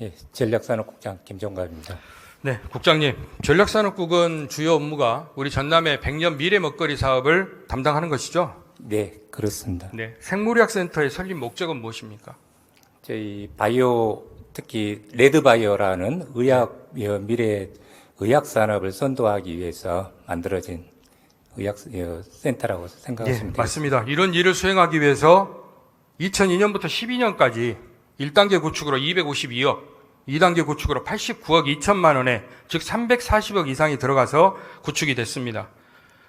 예, 전략산업국장 김종갑입니다. 네, 국장님. 전략산업국은 주요 업무가 우리 전남의 100년 미래 먹거리 사업을 담당하는 것이죠? 네, 그렇습니다. 네. 생물의학센터의 설립 목적은 무엇입니까? 저희 바이오 특히 레드바이오라는 의학 어, 미래 의학 산업을 선도하기 위해서 만들어진 의학 어, 센터라고 예, 생각하시면 되겠습니다. 맞습니다. 이런 일을 수행하기 위해서 2002년부터 12년까지 1단계 구축으로 252억, 2단계 구축으로 89억 2천만 원에 즉 340억 이상이 들어가서 구축이 됐습니다.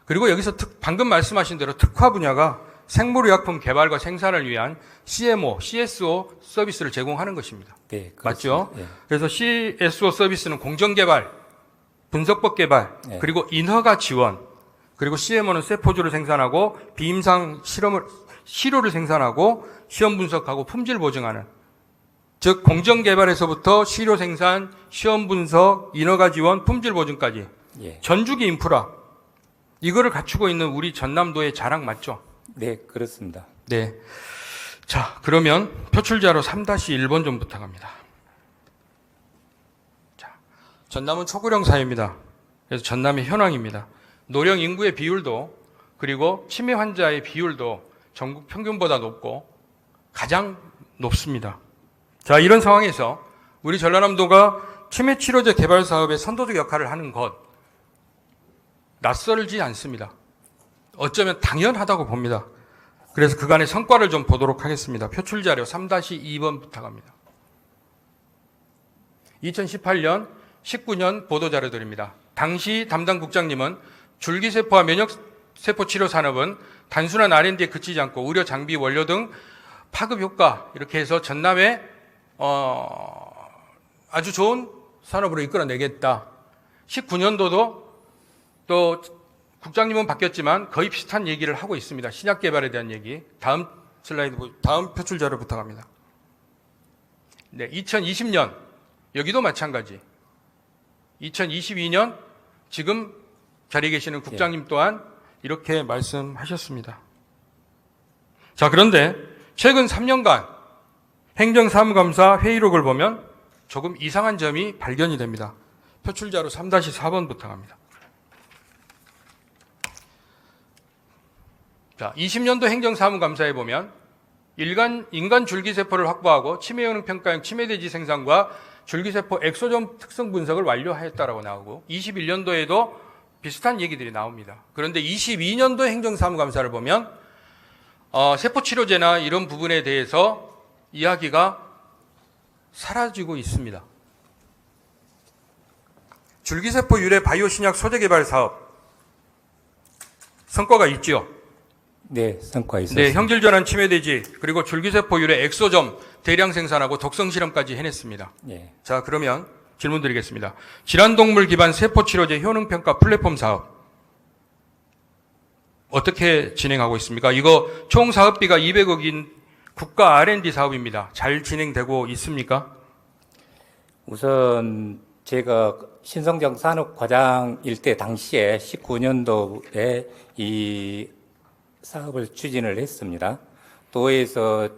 그리고 여기서 특- 방금 말씀하신 대로 특화 분야가 생물의약품 개발과 생산을 위한 CMO, CSO 서비스를 제공하는 것입니다. 네, 맞죠? 예. 그래서 CSO 서비스는 공정 개발, 분석법 개발, 네. 그리고 인허가 지원, 그리고 CMO는 세포주를 생산하고 비임상 실험을 시료를 생산하고 시험 분석하고 품질 보증하는 즉 공정 개발에서부터 시료 생산, 시험 분석, 인허가 지원, 품질 보증까지 예. 전주기 인프라 이거를 갖추고 있는 우리 전남도의 자랑 맞죠? 네, 그렇습니다. 네. 자, 그러면 표출자로 3-1번 좀 부탁합니다. 자, 전남은 초고령 사회입니다. 그래서 전남의 현황입니다. 노령 인구의 비율도 그리고 치매 환자의 비율도 전국 평균보다 높고 가장 높습니다. 자, 이런 상황에서 우리 전라남도가 치매 치료제 개발 사업의 선도적 역할을 하는 것 낯설지 않습니다. 어쩌면 당연하다고 봅니다. 그래서 그간의 성과를 좀 보도록 하겠습니다. 표출 자료 3-2번 부탁합니다. 2018년, 19년 보도 자료들입니다. 당시 담당 국장님은 줄기세포와 면역세포 치료 산업은 단순한 R&D에 그치지 않고 의료 장비 원료 등 파급 효과 이렇게 해서 전남에 어, 아주 좋은 산업으로 이끌어내겠다. 19년도도 또 국장님은 바뀌었지만 거의 비슷한 얘기를 하고 있습니다. 신약 개발에 대한 얘기. 다음 슬라이드, 보- 다음 표출 자료 부탁합니다. 네, 2020년 여기도 마찬가지. 2022년 지금 자리에 계시는 국장님 또한 이렇게 말씀하셨습니다. 자, 그런데 최근 3년간 행정사무감사 회의록을 보면 조금 이상한 점이 발견이 됩니다. 표출자로 3-4번 부탁합니다. 자, 20년도 행정사무감사에 보면 일간, 인간 줄기세포를 확보하고 치매 효능 평가형 치매돼지 생산과 줄기세포 엑소점 특성 분석을 완료하였다라고 나오고 21년도에도 비슷한 얘기들이 나옵니다. 그런데 22년도 행정사무감사를 보면 어, 세포치료제나 이런 부분에 대해서 이야기가 사라지고 있습니다. 줄기세포 유래 바이오 신약 소재 개발 사업 성과가 있죠. 네, 성과 있었습니다. 네, 형질 전환 치매돼지 그리고 줄기세포 유래 엑소점 대량 생산하고 독성 실험까지 해냈습니다. 예. 자, 그러면 질문 드리겠습니다. 질환동물 기반 세포 치료제 효능 평가 플랫폼 사업 어떻게 진행하고 있습니까? 이거 총 사업비가 200억인 국가 R&D 사업입니다. 잘 진행되고 있습니까? 우선 제가 신성정 산업과장일 때 당시에 19년도에 이 사업을 추진을 했습니다. 도에서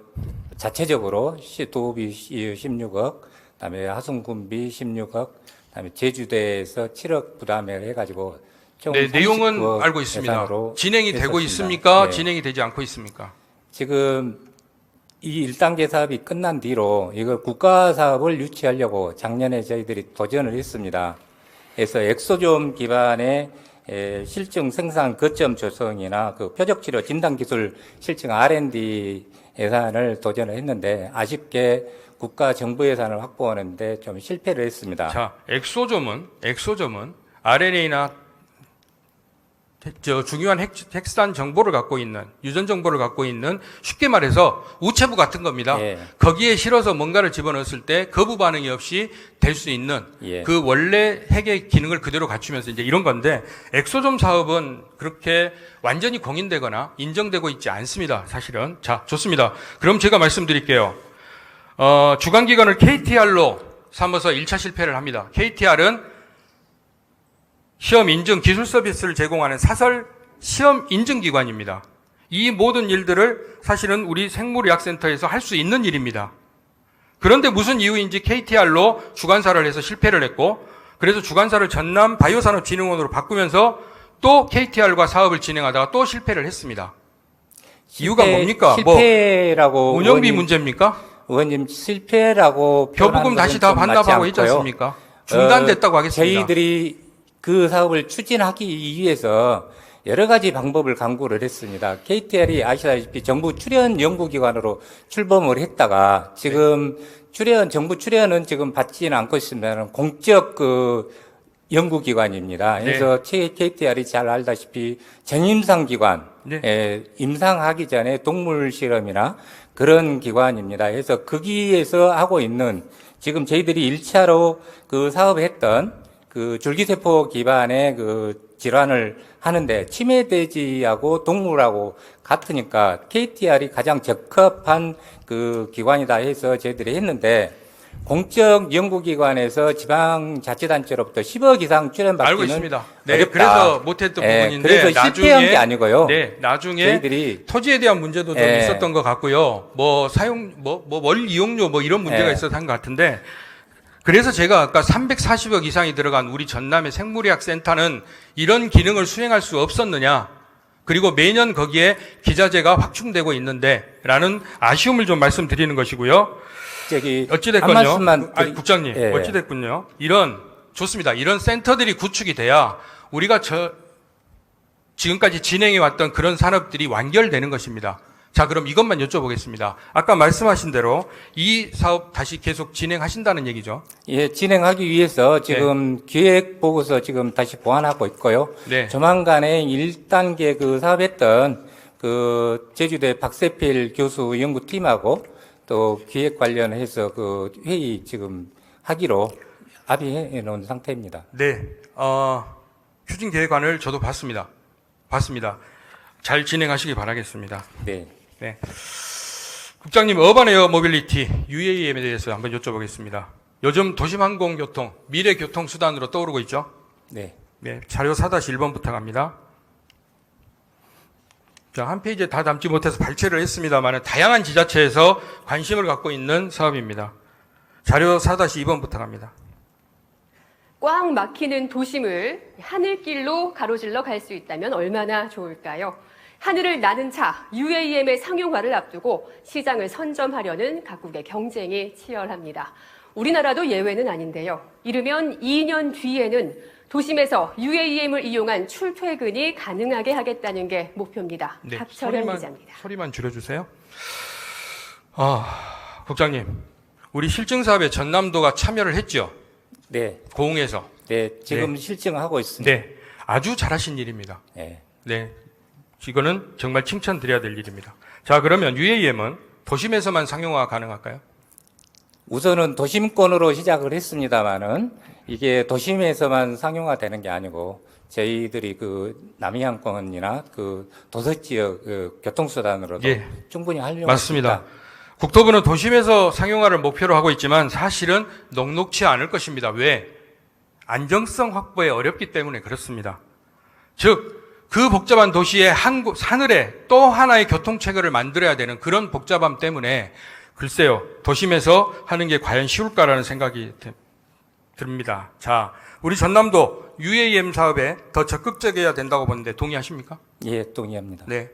자체적으로 시- 도비 16억, 그다음에 하성군비 16억, 그다음에 제주대에서 7억 부담을 해가지고 총 네, 내용은 39억 알고 있습니다. 진행이 되고 했었습니다. 있습니까? 네. 진행이 되지 않고 있습니까? 지금 이 1단계 사업이 끝난 뒤로 이걸 국가 사업을 유치하려고 작년에 저희들이 도전을 했습니다. 그래서 엑소좀 기반의 에, 실증 생산 거점 조성이나 그 표적 치료 진단 기술 실증 R&D 예산을 도전을 했는데 아쉽게 국가 정부 예산을 확보하는데 좀 실패를 했습니다. 자, 엑소점은 엑소점은 RNA나 저 중요한 핵, 핵산 정보를 갖고 있는 유전 정보를 갖고 있는 쉽게 말해서 우체부 같은 겁니다. 예. 거기에 실어서 뭔가를 집어넣었을 때 거부 반응이 없이 될 수 있는 예. 그 원래 핵의 기능을 그대로 갖추면서 이제 이런 건데 엑소점 사업은 그렇게 완전히 공인되거나 인정되고 있지 않습니다. 사실은 자 좋습니다. 그럼 제가 말씀드릴게요. 어, 주관 기관을 KTR로 삼아서 1차 실패를 합니다. KTR은 시험 인증 기술 서비스를 제공하는 사설 시험 인증 기관입니다. 이 모든 일들을 사실은 우리 생물의학센터에서 할 수 있는 일입니다. 그런데 무슨 이유인지 KTR로 주관사를 해서 실패를 했고 그래서 주관사를 전남 바이오산업진흥원으로 바꾸면서 또 KTR과 사업을 진행하다가 또 실패를 했습니다. 이유가 실패- 뭡니까? 뭐 실패라고 운영비 의원님- 문제입니까? 의원님 실패라고 교부금 표현하는 다시 다 반납하고 있지. 않습니까? 중단됐다고 어, 하겠습니다. 저희들이 그 사업을 추진하기 위해서 여러 가지 방법을 강구를 했습니다. KTR이 아시다시피 정부 출연 연구기관으로 출범을 했다가 지금 출연 정부 출연은 지금 받지는 않고 있습니다만 공적 그 연구기관입니다. 네. 그래서 KTR이 잘 알다시피 전임상 기관, 네. 예, 임상하기 전에 동물 실험이나 그런 기관입니다. 그래서 거기에서 하고 있는 지금 저희들이 1차로 그 사업했던 그 줄기세포 기반의 그 질환을 하는데 치매돼지하고 동물하고 같으니까 KTR이 가장 적합한 그 기관이다 해서 저희들이 했는데 공적 연구기관에서 지방자치단체로부터 10억 이상 알고 출연받기는 있습니다. 네, 어렵다. 그래서 못했던 예, 부분인데 그래서 실패한 게 아니고요. 네, 나중에 저희들이 토지에 대한 문제도 좀 예. 있었던 것 같고요. 뭐 사용 뭐뭐월 이용료 뭐 이런 문제가 예. 있었던 것 같은데 그래서 제가 아까 340억 이상이 들어간 우리 전남의 생물의학 센터는 이런 기능을 수행할 수 없었느냐? 그리고 매년 거기에 기자재가 확충되고 있는데라는 아쉬움을 좀 말씀드리는 것이고요. 저기 어찌됐건요. 한 말씀만 아니, 국장님, 예. 어찌됐군요. 이런, 좋습니다. 이런 센터들이 구축이 돼야 우리가 저, 지금까지 진행해 왔던 그런 산업들이 완결되는 것입니다. 자, 그럼 이것만 여쭤보겠습니다. 아까 말씀하신 대로 이 사업 다시 계속 진행하신다는 얘기죠. 예, 진행하기 위해서 지금 기획 보고서 지금 다시 보완하고 있고요. 네. 조만간에 1단계 그 사업했던 그 제주대 박세필 교수 연구팀하고 또 기획 관련해서 그 회의 지금 하기로 합의해 놓은 상태입니다. 네. 어, 추진 계획안을 저도 봤습니다. 봤습니다. 잘 진행하시기 바라겠습니다. 네. 네. 국장님, 어반 에어 모빌리티 UAM에 대해서 한번 여쭤보겠습니다. 요즘 도심항공 교통, 미래 교통수단으로 떠오르고 있죠? 네. 네. 자료 4-1번부터 갑니다. 자, 한 페이지에 다 담지 못해서 발췌를 했습니다만 다양한 지자체에서 관심을 갖고 있는 사업입니다. 자료 4-2번부터 갑니다. 꽉 막히는 도심을 하늘길로 가로질러 갈 수 있다면 얼마나 좋을까요? 하늘을 나는 차 UAM의 상용화를 앞두고 시장을 선점하려는 각국의 경쟁이 치열합니다. 우리나라도 예외는 아닌데요. 이르면 2년 뒤에는 도심에서 UAM을 이용한 출퇴근이 가능하게 하겠다는 게 목표입니다. 박철현 네, 소리만, 기자입니다. 소리만 줄여주세요. 아, 국장님, 우리 실증 사업에 전남도가 참여를 했죠. 네. 고흥에서. 네. 지금 실증하고 있습니다. 네, 아주 잘하신 일입니다. 네. 네, 이거는 정말 칭찬드려야 될 일입니다. 자, 그러면 UAM은 도심에서만 상용화 가능할까요? 우선은 도심권으로 시작을 했습니다만은 이게 도심에서만 상용화되는 게 아니고 저희들이 그 남해안권이나 그 도서 지역 그 교통수단으로도 예. 충분히 활용할 맞습니다. 국토부는 도심에서 상용화를 목표로 하고 있지만 사실은 녹록치 않을 것입니다. 왜? 안정성 확보에 어렵기 때문에 그렇습니다. 즉, 그 복잡한 도시의 한 곳, 하늘에 또 하나의 교통체계를 만들어야 되는 그런 복잡함 때문에 글쎄요, 도심에서 하는 게 과연 쉬울까라는 생각이 드- 듭니다. 자, 우리 전남도 UAM 사업에 더 적극적이어야 된다고 보는데 동의하십니까? 예, 동의합니다. 네.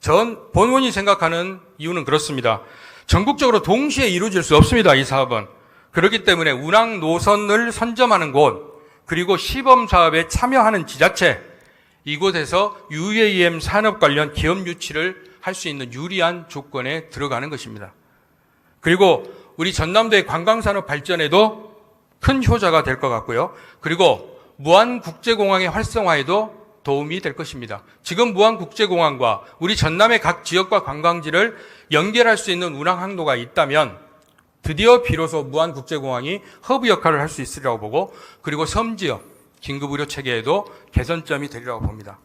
전 본원이 생각하는 이유는 그렇습니다. 전국적으로 동시에 이루어질 수 없습니다. 이 사업은. 그렇기 때문에 운항 노선을 선점하는 곳, 그리고 시범 사업에 참여하는 지자체, 이곳에서 UAM 산업 관련 기업 유치를 할 수 있는 유리한 조건에 들어가는 것입니다. 그리고 우리 전남도의 관광산업 발전에도 큰 효자가 될 것 같고요. 그리고 무안국제공항의 활성화에도 도움이 될 것입니다. 지금 무안국제공항과 우리 전남의 각 지역과 관광지를 연결할 수 있는 운항 항로가 있다면 드디어 비로소 무안국제공항이 허브 역할을 할 수 있으리라고 보고 그리고 섬 지역 긴급 의료 체계에도 개선점이 되리라고 봅니다.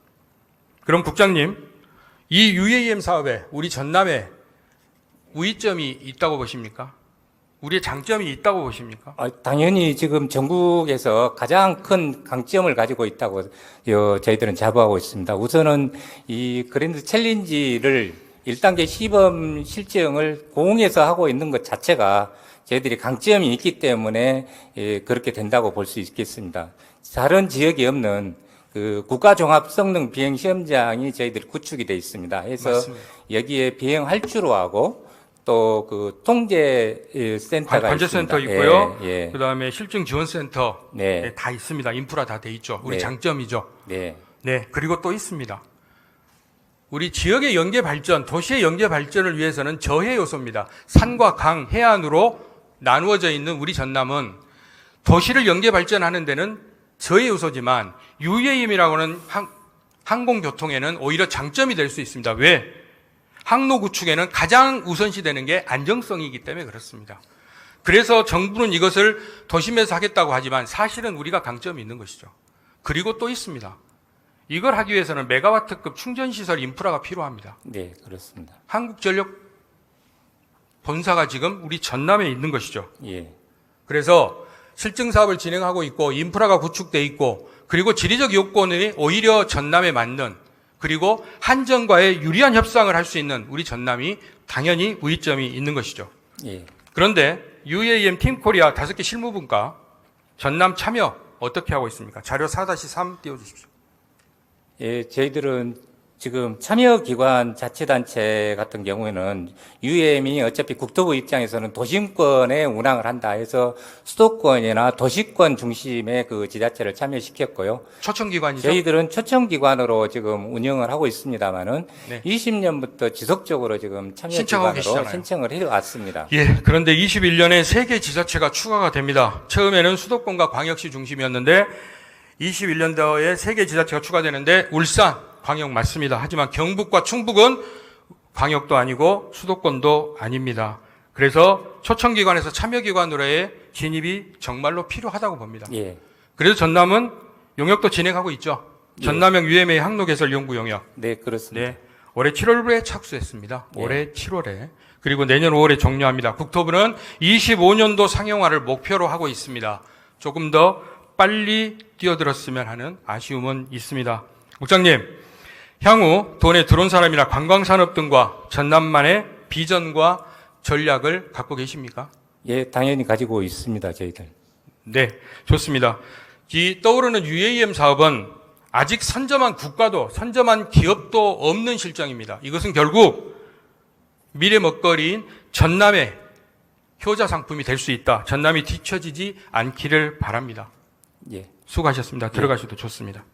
그럼 국장님, 이 UAM 사업에 우리 전남에 우위점이 있다고 보십니까? 우리의 장점이 있다고 보십니까? 아, 당연히 지금 전국에서 가장 큰 강점을 가지고 있다고 어, 저희들은 자부하고 있습니다. 우선은 이 그랜드 챌린지를 1단계 시범 실증을 공에서 하고 있는 것 자체가 저희들이 강점이 있기 때문에 예, 그렇게 된다고 볼 수 있겠습니다. 다른 지역이 없는 그 국가 종합 성능 비행 시험장이 저희들이 구축이 돼 있습니다. 그래서 맞습니다. 여기에 비행할 줄로 하고 또 그 통제 예, 센터가 관제 센터 있습니다. 있고요. 예, 예. 그다음에 실증 지원 센터 네. 네, 다 있습니다. 인프라 다 돼 있죠. 우리 네. 장점이죠. 네. 네, 그리고 또 있습니다. 우리 지역의 연계 발전, 도시의 연계 발전을 위해서는 저해 요소입니다. 산과 강, 해안으로 나누어져 있는 우리 전남은 도시를 연계 발전하는 데는 저해 요소지만 UAM이라고 하는 항, 항공교통에는 오히려 장점이 될 수 있습니다. 왜? 항로 구축에는 가장 우선시 되는 게 안정성이기 때문에 그렇습니다. 그래서 정부는 이것을 도심에서 하겠다고 하지만 사실은 우리가 강점이 있는 것이죠. 그리고 또 있습니다. 이걸 하기 위해서는 메가와트급 충전 시설 인프라가 필요합니다. 네, 그렇습니다. 한국전력 본사가 지금 우리 전남에 있는 것이죠. 예. 그래서 실증 사업을 진행하고 있고 인프라가 구축돼 있고 그리고 지리적 요건이 오히려 전남에 맞는 그리고 한전과의 유리한 협상을 할 수 있는 우리 전남이 당연히 우위점이 있는 것이죠. 예. 그런데 UAM 팀 코리아 다섯 개 실무분과 전남 참여 어떻게 하고 있습니까? 자료 4-3 띄워주십시오. 예, 저희들은 지금 참여기관 자치단체 같은 경우에는 UM이 어차피 국토부 입장에서는 도심권에 운항을 한다 해서 수도권이나 도시권 중심의 그 지자체를 참여시켰고요. 초청기관이죠. 저희들은 초청기관으로 지금 운영을 하고 있습니다만은 네. 20년부터 지속적으로 지금 참여기관으로. 신청을 해왔습니다. 예, 그런데 21년에 세개 지자체가 추가가 됩니다. 처음에는 수도권과 광역시 중심이었는데 21년도에 세개 지자체가 추가되는데 울산 광역 맞습니다. 하지만 경북과 충북은 광역도 아니고 수도권도 아닙니다. 그래서 초청기관에서 참여기관으로의 진입이 정말로 필요하다고 봅니다. 예. 그래서 전남은 용역도 진행하고 있죠. 전남형 UMA 항로 개설 연구 용역. 네, 그렇습니다. 네. 올해 7월에 착수했습니다. 올해 7월에. 그리고 내년 5월에 종료합니다. 국토부는 25년도 상용화를 목표로 하고 있습니다. 조금 더 빨리 뛰어들었으면 하는 아쉬움은 있습니다. 국장님, 향후 돈에 들어온 사람이나 관광산업 등과 전남만의 비전과 전략을 갖고 계십니까? 예, 당연히 가지고 있습니다, 저희들. 네, 좋습니다. 이 떠오르는 UAM 사업은 아직 선점한 국가도 선점한 기업도 없는 실정입니다. 이것은 결국 미래 먹거리인 전남의 효자 상품이 될 수 있다. 전남이 뒤처지지 않기를 바랍니다. 예. 수고하셨습니다. 들어가셔도 좋습니다.